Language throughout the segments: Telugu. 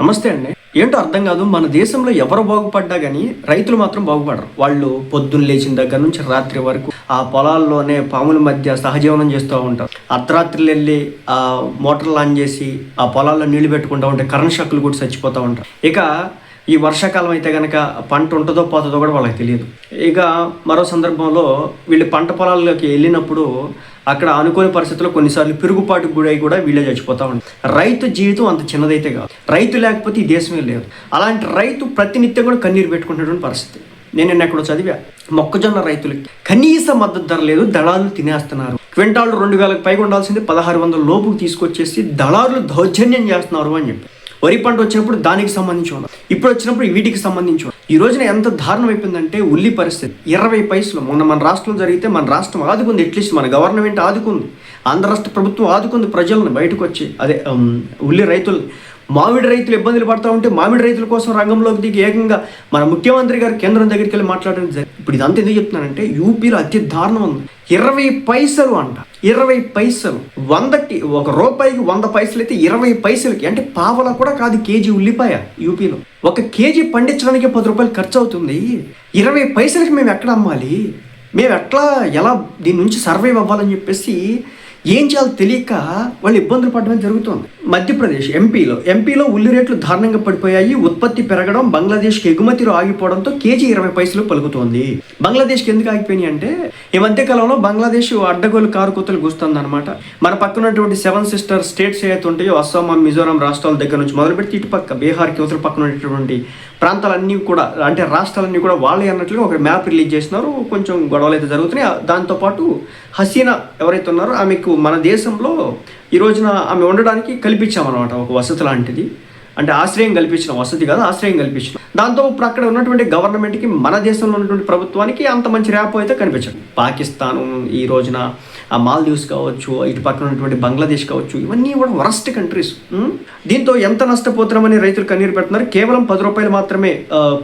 నమస్తే అండి. ఏంటో అర్థం కాదు మన దేశంలో ఎవరు బాగుపడ్డా కానీ రైతులు మాత్రం బాగుపడరు. వాళ్ళు పొద్దున్న లేచిన దగ్గర నుంచి రాత్రి వరకు ఆ పొలాల్లోనే పాముల మధ్య సహజీవనం చేస్తూ ఉంటారు. అర్ధరాత్రులు వెళ్ళి ఆ మోటార్లు ఆన్ చేసి ఆ పొలాల్లో నీళ్ళు పెట్టుకుంటూ ఉంటే కరెంట్ షాకులు కూడా చచ్చిపోతూ ఉంటారు. ఇక ఈ వర్షాకాలం అయితే కనుక పంట ఉంటుందో పోతుందో కూడా వాళ్ళకి తెలియదు. ఇక మరో సందర్భంలో వీళ్ళు పంట పొలాల్లోకి వెళ్ళినప్పుడు అక్కడ అనుకోని పరిస్థితుల్లో కొన్నిసార్లు పిరుగుపాటు గురై కూడా వీళ్ళే చచ్చిపోతూ ఉంటారు. రైతు జీవితం అంత చిన్నదైతే కాదు. రైతు లేకపోతే ఈ దేశమే లేదు. అలాంటి రైతు ప్రతినిత్యం కూడా కన్నీరు పెట్టుకునేటువంటి పరిస్థితి. నేను నిన్న ఎక్కడో చదివా. మొక్కజొన్న రైతులకి కనీస మద్దతు ధర లేదు దళాలు తినేస్తున్నారు. క్వింటాలు రెండు వేలకు పైగా ఉండాల్సింది పదహారు వందల లోపుకు తీసుకొచ్చేసి దళారులు దౌర్జన్యం చేస్తున్నారు అని చెప్పి. వరి పంట వచ్చినప్పుడు దానికి సంబంధించి ఉండదు ఇప్పుడు వచ్చినప్పుడు వీటికి సంబంధించి ఉండదు. ఈ రోజున ఎంత దారుణం అయిపోయిందంటే ఉల్లి పరిస్థితి. ఇరవై పైసలు. మొన్న మన రాష్ట్రంలో జరిగితే మన రాష్ట్రం ఆదుకుంది. అట్లీస్ట్ మన గవర్నమెంట్ ఆదుకుంది. ఆంధ్ర రాష్ట్ర ప్రభుత్వం ఆదుకుంది ప్రజలను బయటకు వచ్చి అదే ఉల్లి రైతులు మామిడి రైతులు ఇబ్బందులు పడతా ఉంటే మామిడి రైతుల కోసం రంగంలోకి దిగి ఏకంగా మన ముఖ్యమంత్రి గారు కేంద్రం దగ్గరికి వెళ్ళి మాట్లాడడం జరిగింది. ఇప్పుడు ఇదంతా ఎందుకు చెప్తున్నానంటే యూపీలో అతి దారుణం ఉంది. ఇరవై పైసలు అంట. ఇరవై పైసలు. వందకి ఒక రూపాయికి వంద పైసలు అయితే ఇరవై పైసలకి. అంటే పావల కూడా కాదు కేజీ ఉల్లిపాయ యూపీలో. ఒక కేజీ పండించడానికి పది రూపాయలు ఖర్చు అవుతుంది ఇరవై పైసలకి మేము ఎక్కడ అమ్మాలి? మేము ఎట్లా ఎలా దీని నుంచి సర్వైవ్ అవ్వాలని చెప్పేసి ఏం చేయాలో తెలియక వాళ్ళు ఇబ్బందులు పడడం జరుగుతుంది. మధ్యప్రదేశ్ ఎంపీలో ఎంపీలో ఉల్లి రేట్లు దారుణంగా పడిపోయాయి ఉత్పత్తి పెరగడం బంగ్లాదేశ్కి ఎగుమతిలో ఆగిపోవడంతో కేజీ ఇరవై పైసలు పలుకుతోంది. బంగ్లాదేశ్కి ఎందుకు ఆగిపోయినాయి అంటే ఈ మధ్య కాలంలో బంగ్లాదేశ్ అడ్డగోలు కారు కూతలు కూస్తుంది అనమాట మన పక్కన ఉన్నటువంటి సెవెన్ సిస్టర్ స్టేట్స్ ఏవైతే ఉంటాయో అస్సాం మిజోరాం రాష్ట్రాల దగ్గర నుంచి మొదలుపెట్టి ఇటు పక్క బీహార్కి ఉత్తర పక్కన ఉన్నటువంటి ప్రాంతాలన్నీ కూడా అంటే రాష్ట్రాలన్నీ కూడా వాళ్ళే అన్నట్లుగా ఒక మ్యాప్ రిలీజ్ చేసినారు. కొంచెం గొడవలు అయితే జరుగుతున్నాయి. దాంతోపాటు హసీనా ఎవరైతే ఉన్నారో ఆమెకు మన దేశంలో ఈ రోజున ఆమె ఉండడానికి కల్పించామన్నమాట ఒక వసతి లాంటిది. అంటే ఆశ్రయం కల్పించిన వసతి కాదు ఆశ్రయం కల్పించిన దాంతో ఇప్పుడు అక్కడ ఉన్నటువంటి గవర్నమెంట్కి మన దేశంలో ఉన్నటువంటి ప్రభుత్వానికి అంత మంచి ర్యాప్ అయితే కనిపించదు. పాకిస్తాన్ ఈ రోజున ఆ మాల్దీవ్స్ కావచ్చు ఇటు పక్కన ఉన్నటువంటి బంగ్లాదేశ్ కావచ్చు ఇవన్నీ కూడా వరస్ట్ కంట్రీస్. దీంతో ఎంత నష్టపోతున్నామని రైతులు కన్నీరు పెడుతున్నారు. కేవలం పది రూపాయలు మాత్రమే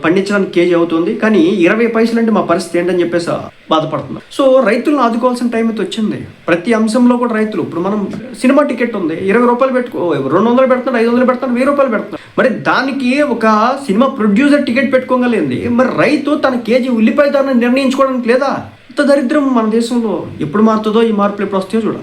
పండించడానికి కేజీ అవుతుంది. కానీ ఇరవై పైసలు అంటే మా పరిస్థితి ఏంటని చెప్పేసి బాధపడుతున్నారు. సో రైతులను ఆదుకోవాల్సిన టైం అయితే వచ్చింది. ప్రతి అంశంలో కూడా రైతులు ఇప్పుడు మనం సినిమా టికెట్ ఉంది. ఇరవై రూపాయలు పెట్టుకో రెండు వందలు పెడుతున్నారు ఐదు వందలు పెడుతున్నారు వెయ్యి రూపాయలు పెడుతున్నారు. మరి దానికి ఒక సినిమా ప్రొడ్యూసర్ టికెట్ పెట్టుకోగలిగింది. మరి రైతు తన కేజీ ఉల్లిపాయ ధరను నిర్ణయించుకోవడానికి లేదా? ఇంత దరిద్రం మన దేశంలో ఎప్పుడు మారుతుందో ఈ మార్పులు ఎప్పుడు వస్తాయో చూడాలి.